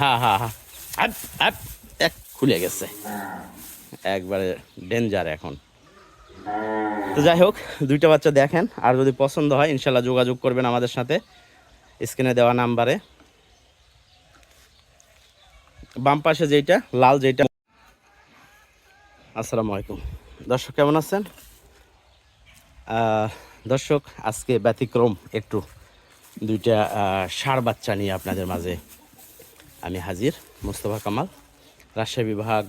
হ্যাঁ হ্যাঁ হ্যাঁ এক খুলে গেছে। একবারে ডেঞ্জার এখন। তো যাই হোক, দুইটা বাচ্চা দেখেন। আর যদি পছন্দ হয়, ইনশাল্লাহ যোগাযোগ করবেন আমাদের সাথে। স্ক্রিনে দেওয়া নাম্বারে। বাম পাশে যেইটা, লাল যেইটা। আসসালামু আলাইকুম। দর্শক, কেমন আছেন? দর্শক, আজকে ব্যতিক্রম একটু। দুইটা ষাঁড় বাচ্চা নিয়ে আপনাদের মাঝে আমি হাজির, মোস্তফা কামাল, রাজশাহী বিভাগ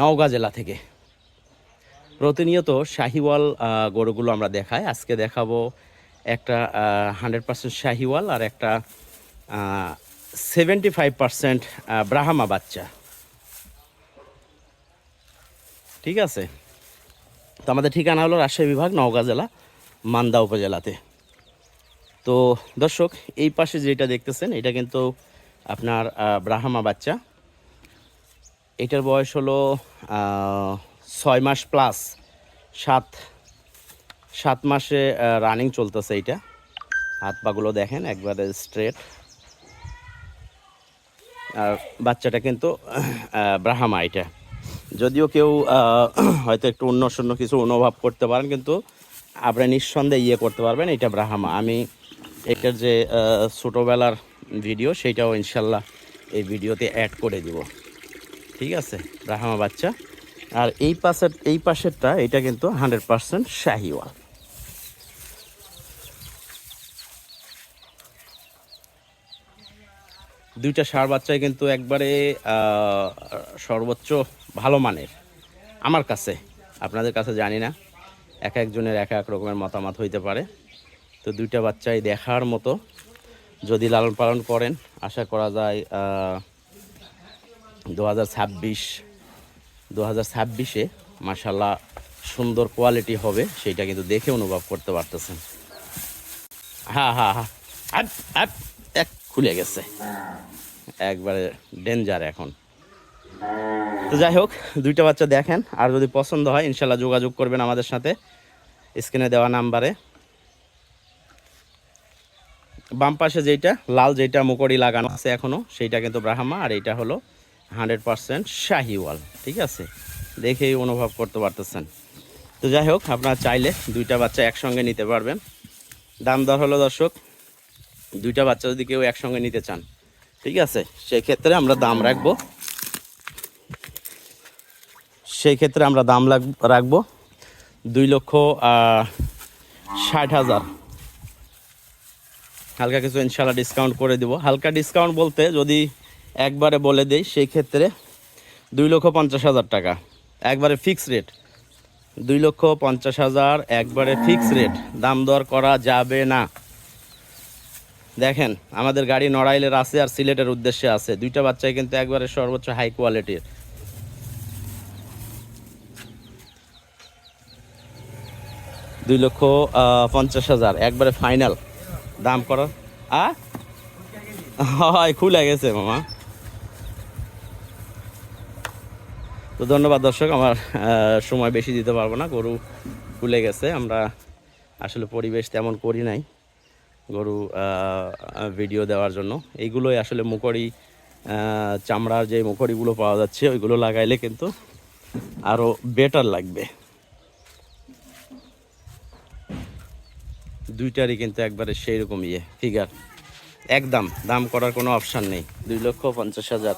নওগাঁ জেলা থেকে। প্রতিনিয়ত শাহিওয়াল গরুগুলো আমরা দেখাই। আজকে দেখাবো একটা হান্ড্রেড পার্সেন্ট শাহিওয়াল আর একটা সেভেন্টি ফাইভ পার্সেন্ট ব্রাহ্মা বাচ্চা। ঠিক আছে? তো আমাদের ঠিকানা হলো রাজশাহী বিভাগ, নওগাঁ জেলা, মান্দা উপজেলাতে। তো দর্শক, এই পাশে যেটা দেখতেছেন, এটা কিন্তু আপনার ব্রাহ্মা বাচ্চা। এটার বয়স হলো ছয় মাস প্লাস সাত সাত মাসে রানিং চলতেছে এইটা। হাত পাগুলো দেখেন, একবারে স্ট্রেট আর বাচ্চাটা কিন্তু ব্রাহ্মা এটা। যদিও কেউ হয়তো একটু অন্য শূন্য কিছু অনুভব করতে পারেন, কিন্তু আপনি নিঃসন্দেহে ইয়ে করতে পারবেন, এটা ব্রাহ্মা। আমি এটার যে ছোটোবেলার ভিডিও সেইটাও ইনশাল্লাহ এই ভিডিওতে অ্যাড করে দিব। ঠিক আছে? রাহামা বাচ্চা। আর এই পাশের, এই পাশেরটা, এটা কিন্তু হান্ড্রেড পার্সেন্ট শাহিওয়াল দুইটা সার বাচ্চাই কিন্তু একবারে সর্বোচ্চ ভালো মানের। আমার কাছে, আপনাদের কাছে জানি না। এক একজনের এক এক রকমের মতামত হইতে পারে। তো দুইটা বাচ্চাই দেখার মতো যদি লালন পালন করেন, আশা করা যায় দু হাজার ছাব্বিশ দু হাজার ছাব্বিশে মাসাল্লাহ সুন্দর কোয়ালিটি হবে সেটা কিন্তু দেখে অনুভব করতে পারতেছেন। হ্যাঁ হ্যাঁ হ্যাঁ এক, খুলে গেছে। একবারে ডেঞ্জার এখন। তো যাই হোক, দুইটা বাচ্চা দেখেন, আর যদি পছন্দ হয় ইনশাল্লাহ যোগাযোগ করবেন আমাদের সাথে। স্ক্রিনে দেওয়া নাম্বারে। বাম পাশে যেইটা, লাল যেইটা মুকড়ি লাগানো আছে এখনও, সেইটা কিন্তু ব্রাহ্মা, আর এইটা হলো হান্ড্রেড পারসেন্ট শাহিওয়াল, ঠিক আছে? দেখেই অনুভব করতে পারতেছেন। তো যাই হোক, আপনারা চাইলে দুইটা বাচ্চা একসঙ্গে নিতে পারবেন। দাম দর হলো দর্শক, দুইটা বাচ্চা যদি কেউ একসঙ্গে নিতে চান, ঠিক আছে? সেই ক্ষেত্রে আমরা দাম রাখব। সেই ক্ষেত্রে আমরা দাম রাখব দুই লক্ষ ষাট হাজার। হালকা কিছু ইনশাল্লাহ ডিসকাউন্ট করে দিব। হালকা ডিসকাউন্ট বলতে যদি একবারে বলে দেই সেই ক্ষেত্রে দুই লক্ষ পঞ্চাশ হাজার টাকা। একবারে ফিক্স রেট দুই লক্ষ পঞ্চাশ হাজার একবারে ফিক্স রেট দাম দর করা যাবে না। দেখেন, আমাদের গাড়ি নড়াইলের আছে আর সিলেটের উদ্দেশ্যে আছে। দুইটা বাচ্চাই কিন্তু একবারে সর্বোচ্চ হাই কোয়ালিটির দুই লক্ষ পঞ্চাশ হাজার। একবারে ফাইনাল দাম করার আ? হয়, খুলে গেছে, মামা। তো ধন্যবাদ, দর্শক। আমার সময় বেশি দিতে পারব না। গরু খুলে গেছে। আমরা আসলে পরিবেশ তেমন করি নাই গরু ভিডিও দেওয়ার জন্য। এইগুলোই আসলে মুখড়ি চামড়ার যে মুখড়িগুলো পাওয়া যাচ্ছে, ওইগুলো লাগাইলে কিন্তু আরও বেটার লাগবে। দুইটারই কিন্তু একবারে সেই রকম ইয়ে ফিগার একদম, দাম করার কোনো অপশান নেই। দুই লক্ষ পঞ্চাশ হাজার।